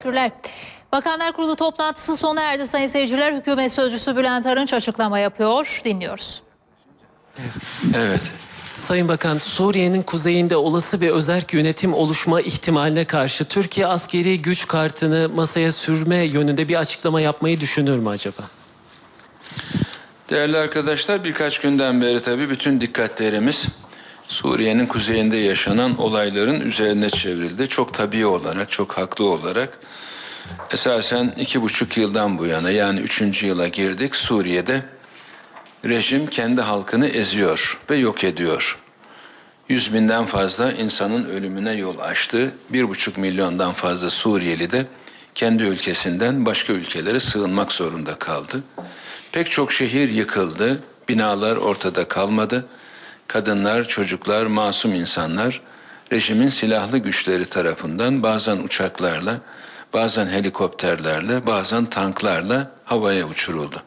Teşekkürler. Bakanlar Kurulu toplantısı sona erdi sayın seyirciler. Hükümet Sözcüsü Bülent Arınç açıklama yapıyor. Dinliyoruz. Evet. Sayın Bakan, Suriye'nin kuzeyinde olası bir özerk yönetim oluşma ihtimaline karşı Türkiye askeri güç kartını masaya sürme yönünde bir açıklama yapmayı düşünür mü acaba? Değerli arkadaşlar birkaç günden beri tabii bütün dikkatlerimiz Suriye'nin kuzeyinde yaşanan olayların üzerine çevrildi. Çok tabii olarak, çok haklı olarak. Esasen iki buçuk yıldan bu yana yani üçüncü yıla girdik. Suriye'de rejim kendi halkını eziyor ve yok ediyor. Yüz binden fazla insanın ölümüne yol açtı. Bir buçuk milyondan fazla Suriyeli de kendi ülkesinden başka ülkelere sığınmak zorunda kaldı. Pek çok şehir yıkıldı, binalar ortada kalmadı. Kadınlar, çocuklar, masum insanlar rejimin silahlı güçleri tarafından bazen uçaklarla, bazen helikopterlerle, bazen tanklarla havaya uçuruldu.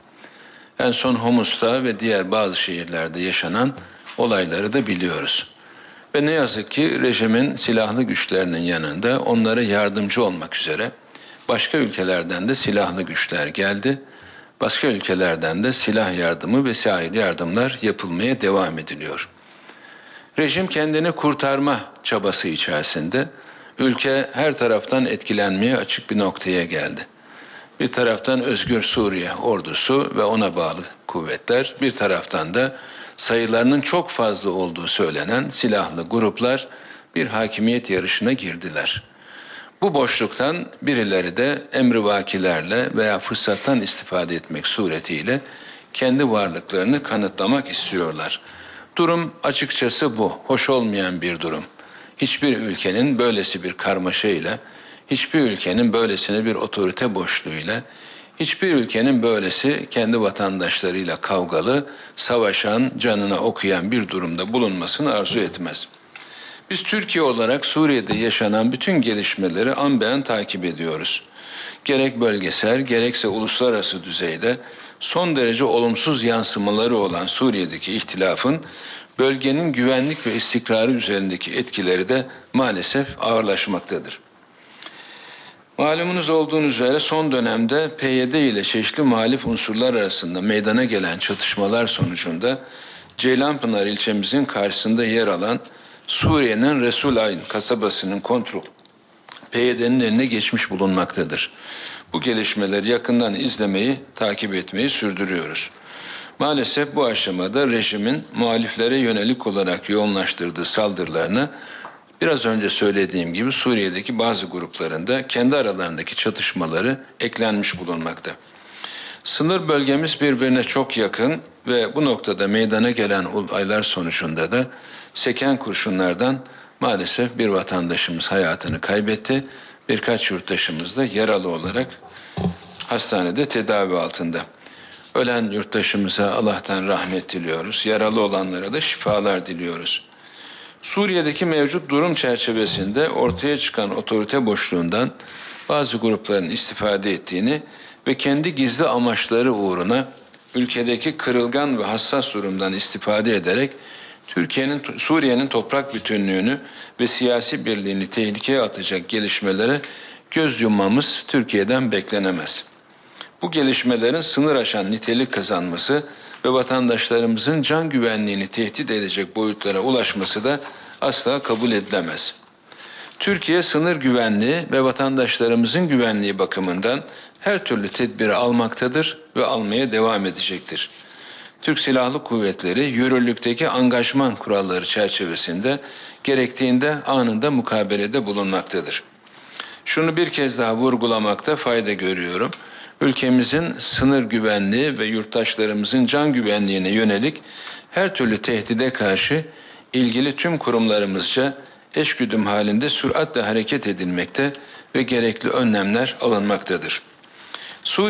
En son Humus'ta ve diğer bazı şehirlerde yaşanan olayları da biliyoruz. Ve ne yazık ki rejimin silahlı güçlerinin yanında onlara yardımcı olmak üzere başka ülkelerden de silahlı güçler geldi. Başka ülkelerden de silah yardımı vesaire yardımlar yapılmaya devam ediliyor. Rejim kendini kurtarma çabası içerisinde ülke her taraftan etkilenmeye açık bir noktaya geldi. Bir taraftan Özgür Suriye ordusu ve ona bağlı kuvvetler, bir taraftan da sayılarının çok fazla olduğu söylenen silahlı gruplar bir hakimiyet yarışına girdiler. Bu boşluktan birileri de emrivakilerle veya fırsattan istifade etmek suretiyle kendi varlıklarını kanıtlamak istiyorlar. Durum açıkçası bu. Hoş olmayan bir durum. Hiçbir ülkenin böylesi bir karmaşayla, hiçbir ülkenin böylesine bir otorite boşluğuyla, hiçbir ülkenin böylesi kendi vatandaşlarıyla kavgalı, savaşan, canına okuyan bir durumda bulunmasını arzu etmez. Biz Türkiye olarak Suriye'de yaşanan bütün gelişmeleri an be an takip ediyoruz. Gerek bölgesel gerekse uluslararası düzeyde son derece olumsuz yansımaları olan Suriye'deki ihtilafın bölgenin güvenlik ve istikrarı üzerindeki etkileri de maalesef ağırlaşmaktadır. Malumunuz olduğunuz üzere son dönemde PYD ile çeşitli muhalif unsurlar arasında meydana gelen çatışmalar sonucunda Ceylanpınar ilçemizin karşısında yer alan Suriye'nin Resulayn kasabasının kontrol PYD'nin eline geçmiş bulunmaktadır. Bu gelişmeleri yakından izlemeyi, takip etmeyi sürdürüyoruz. Maalesef bu aşamada rejimin muhaliflere yönelik olarak yoğunlaştırdığı saldırılarına biraz önce söylediğim gibi Suriye'deki bazı gruplarında kendi aralarındaki çatışmaları eklenmiş bulunmakta. Sınır bölgemiz birbirine çok yakın ve bu noktada meydana gelen olaylar sonucunda da seken kurşunlardan maalesef bir vatandaşımız hayatını kaybetti. Birkaç yurttaşımız da yaralı olarak hastanede tedavi altında. Ölen yurttaşımıza Allah'tan rahmet diliyoruz. Yaralı olanlara da şifalar diliyoruz. Suriye'deki mevcut durum çerçevesinde ortaya çıkan otorite boşluğundan bazı grupların istifade ettiğini ve kendi gizli amaçları uğruna ülkedeki kırılgan ve hassas durumdan istifade ederek Türkiye'nin Suriye'nin toprak bütünlüğünü ve siyasi birliğini tehlikeye atacak gelişmelere göz yummamız Türkiye'den beklenemez. Bu gelişmelerin sınır aşan nitelik kazanması ve vatandaşlarımızın can güvenliğini tehdit edecek boyutlara ulaşması da asla kabul edilemez. Türkiye sınır güvenliği ve vatandaşlarımızın güvenliği bakımından her türlü tedbiri almaktadır ve almaya devam edecektir. Türk Silahlı Kuvvetleri yürürlükteki angajman kuralları çerçevesinde gerektiğinde anında mukabelede bulunmaktadır. Şunu bir kez daha vurgulamakta fayda görüyorum. Ülkemizin sınır güvenliği ve yurttaşlarımızın can güvenliğine yönelik her türlü tehdide karşı ilgili tüm kurumlarımızca eşgüdüm halinde süratle hareket edilmekte ve gerekli önlemler alınmaktadır. Suriye